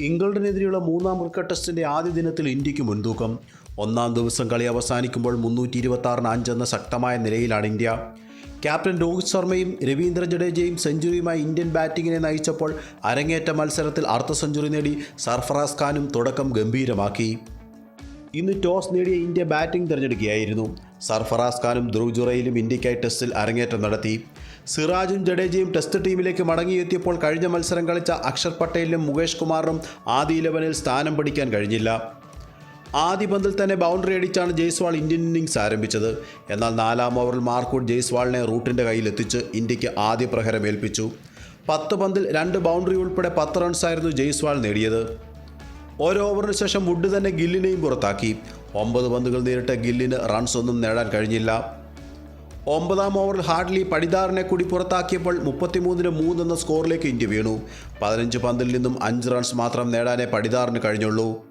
ഇംഗ്ലണ്ടിനെതിരെയുള്ള മൂന്നാം ക്രിക്കറ്റ് ടെസ്റ്റിന്റെ ആദ്യ ദിനത്തിൽ ഇന്ത്യയ്ക്ക് മുൻതൂക്കം. ഒന്നാം ദിവസം കളി അവസാനിക്കുമ്പോൾ മുന്നൂറ്റി ഇരുപത്താറിന് അഞ്ചെന്ന ശക്തമായ നിലയിലാണ് ഇന്ത്യ. ക്യാപ്റ്റൻ രോഹിത് ശർമ്മയും രവീന്ദ്ര ജഡേജയും സെഞ്ചുറിയുമായി ഇന്ത്യൻ ബാറ്റിങ്ങിനെ നയിച്ചപ്പോൾ അരങ്ങേറ്റ മത്സരത്തിൽ അർദ്ധ സെഞ്ചുറി നേടി സർഫറാസ് ഖാനും തുടക്കം ഗംഭീരമാക്കി. ഇന്ന് ടോസ് നേടിയ ഇന്ത്യ ബാറ്റിംഗ് തിരഞ്ഞെടുക്കുകയായിരുന്നു. സർഫറാസ് ഖാനും ധ്രുവ് ജുറയിലും ഇന്ത്യക്കായി ടെസ്റ്റിൽ അരങ്ങേറ്റം നടത്തി. സിറാജും ജഡേജയും ടെസ്റ്റ് ടീമിലേക്ക് മടങ്ങിയെത്തിയപ്പോൾ കഴിഞ്ഞ മത്സരം കളിച്ച അക്ഷർ പട്ടേലിനും മുകേഷ് കുമാറിനും ആദ്യ ഇലവനിൽ സ്ഥാനം പിടിക്കാൻ കഴിഞ്ഞില്ല. ആദ്യ പന്തിൽ തന്നെ ബൗണ്ടറി അടിച്ചാണ് ജയ്സ്വാൾ ഇന്ത്യൻ ഇന്നിംഗ്സ് ആരംഭിച്ചത്. എന്നാൽ നാലാം ഓവറിൽ മാർക്കൂട്ട് ജയ്സ്വാളിനെ റൂട്ടിന്റെ കയ്യിലെത്തിച്ച് ഇന്ത്യയ്ക്ക് ആദ്യ പ്രഹരമേൽപ്പിച്ചു പത്ത് പന്തിൽ രണ്ട് ബൗണ്ടറി ഉൾപ്പെടെ പത്ത് റൺസായിരുന്നു ജയ്സ്വാൾ നേടിയത്. ഓരോ ഓവറിന് ശേഷം വുഡ് തന്നെ ഗില്ലിനെയും പുറത്താക്കി. ഒമ്പത് പന്തുകൾ നേരിട്ട ഗില്ലിന് റൺസ് ഒന്നും നേടാൻ കഴിഞ്ഞില്ല. ഒമ്പതാം ഓവറിൽ ഹാർഡ്ലി പടിദാറിനെ കൂടി പുറത്താക്കിയപ്പോൾ മുപ്പത്തിമൂന്നിന് മൂന്നെന്ന സ്കോറിലേക്ക് ഇന്ത്യ വീണു. പതിനഞ്ച് പന്തിൽ നിന്നും അഞ്ച് റൺസ് മാത്രം നേടാനേ പടിദാറിന് കഴിഞ്ഞുള്ളൂ.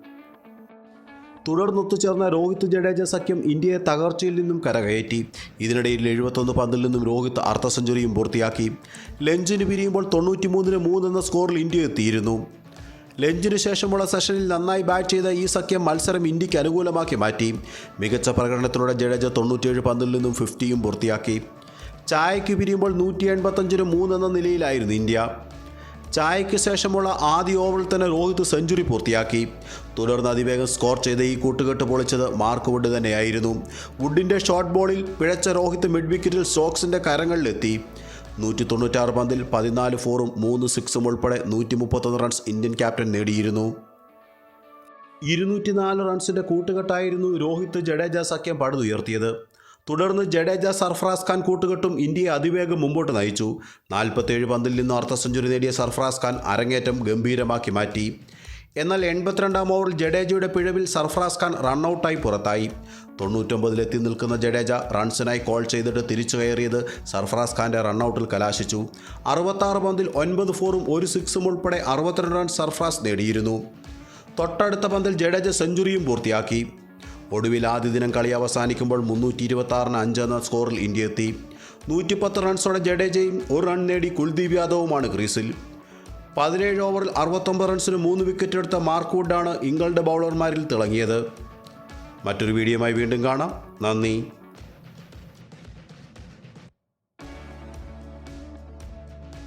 തുടർന്നൊത്തുചേർന്ന രോഹിത് ജഡേജ സഖ്യം ഇന്ത്യയെ തകർച്ചയിൽ നിന്നും കരകയറ്റി. ഇതിനിടയിൽ എഴുപത്തൊന്ന് പന്തിൽ നിന്നും രോഹിത് അർദ്ധ സെഞ്ചുറിയും പൂർത്തിയാക്കി. ലഞ്ചിന് പിരിയുമ്പോൾ തൊണ്ണൂറ്റിമൂന്നിന് മൂന്നെന്ന സ്കോറിൽ ഇന്ത്യ എത്തിയിരുന്നു. ലഞ്ചിന് ശേഷമുള്ള സെഷനിൽ നന്നായി ബാറ്റ് ചെയ്ത ഈ സഖ്യം മത്സരം ഇന്ത്യയ്ക്ക് അനുകൂലമാക്കി മാറ്റി. മികച്ച പ്രകടനത്തിലൂടെ ജഡേജ തൊണ്ണൂറ്റിയേഴ് പന്തിൽ നിന്നും ഫിഫ്റ്റിയും പൂർത്തിയാക്കി. ചായയ്ക്ക് പിരിയുമ്പോൾ നൂറ്റി എൺപത്തഞ്ചിന് മൂന്നെന്ന നിലയിലായിരുന്നു ഇന്ത്യ. ചായയ്ക്ക് ശേഷമുള്ള ആദ്യ ഓവറിൽ തന്നെ രോഹിത് സെഞ്ചുറി പൂർത്തിയാക്കി. തുടർന്ന് അതിവേഗം സ്കോർ ചെയ്ത ഈ കൂട്ടുകെട്ട് പൊളിച്ചത് മാർക്ക് വുഡ് തന്നെയായിരുന്നു. വുഡിന്റെ ഷോർട്ട് ബോളിൽ പിഴച്ച രോഹിത് മിഡ് വിക്കറ്റിൽ സ്റ്റോക്സിന്റെ കരങ്ങളിലെത്തി. നൂറ്റി തൊണ്ണൂറ്റാറ് പന്തിൽ പതിനാല് ഫോറും മൂന്ന് സിക്സും ഉൾപ്പെടെ നൂറ്റി മുപ്പത്തൊന്ന് റൺസ് ഇന്ത്യൻ ക്യാപ്റ്റൻ നേടിയിരുന്നു. ഇരുന്നൂറ്റിനാല് റൺസിന്റെ കൂട്ടുകെട്ടായിരുന്നു രോഹിത് ജഡേജ സഖ്യം പടുതുയർത്തിയത്. തുടർന്ന് ജഡേജ സർഫറാസ് ഖാൻ കൂട്ടുകെട്ടും ഇന്ത്യയെ അതിവേഗം മുമ്പോട്ട് നയിച്ചു. നാൽപ്പത്തേഴ് പന്തിൽ നിന്ന് അർദ്ധ സെഞ്ചുറി നേടിയ സർഫറാസ് ഖാൻ അരങ്ങേറ്റം ഗംഭീരമാക്കി മാറ്റി. എന്നാൽ എൺപത്തിരണ്ടാം ഓവറിൽ ജഡേജയുടെ പിഴവിൽ സർഫറാസ് ഖാൻ റണ്ണൌട്ടായി പുറത്തായി. തൊണ്ണൂറ്റൊമ്പതിലെത്തി നിൽക്കുന്ന ജഡേജ റൺസിനായി കോൾ ചെയ്തിട്ട് തിരിച്ചു കയറിയത് സർഫറാസ് ഖാന്റെ റണ്ണൌട്ടിൽ കലാശിച്ചു. അറുപത്താറ് പന്തിൽ ഒൻപത് ഫോറും ഒരു സിക്സും ഉൾപ്പെടെ അറുപത്തിരണ്ട് റൺസ് സർഫറാസ് നേടിയിരുന്നു. തൊട്ടടുത്ത പന്തിൽ ജഡേജ സെഞ്ചുറിയും പൂർത്തിയാക്കി. ഒടുവിൽ ആദ്യ ദിനം കളി അവസാനിക്കുമ്പോൾ മുന്നൂറ്റി ഇരുപത്തി ആറിന് എന്ന സ്കോറിൽ ഇന്ത്യ എത്തി. നൂറ്റിപ്പത്ത് റൺസോടെ ജഡേജയും ഒരു റൺ നേടി കുൽദീപ് യാദവുമാണ് ക്രീസിൽ പതിനേഴ് ഓവറിൽ അറുപത്തൊമ്പത് റൺസിന് മൂന്ന് വിക്കറ്റ് എടുത്ത മാർക്ക് വുഡാണ് ഇംഗ്ലണ്ട് ബൗളർമാരിൽ തിളങ്ങിയത്. മറ്റൊരു വീഡിയോയുമായി വീണ്ടും കാണാം. നന്ദി.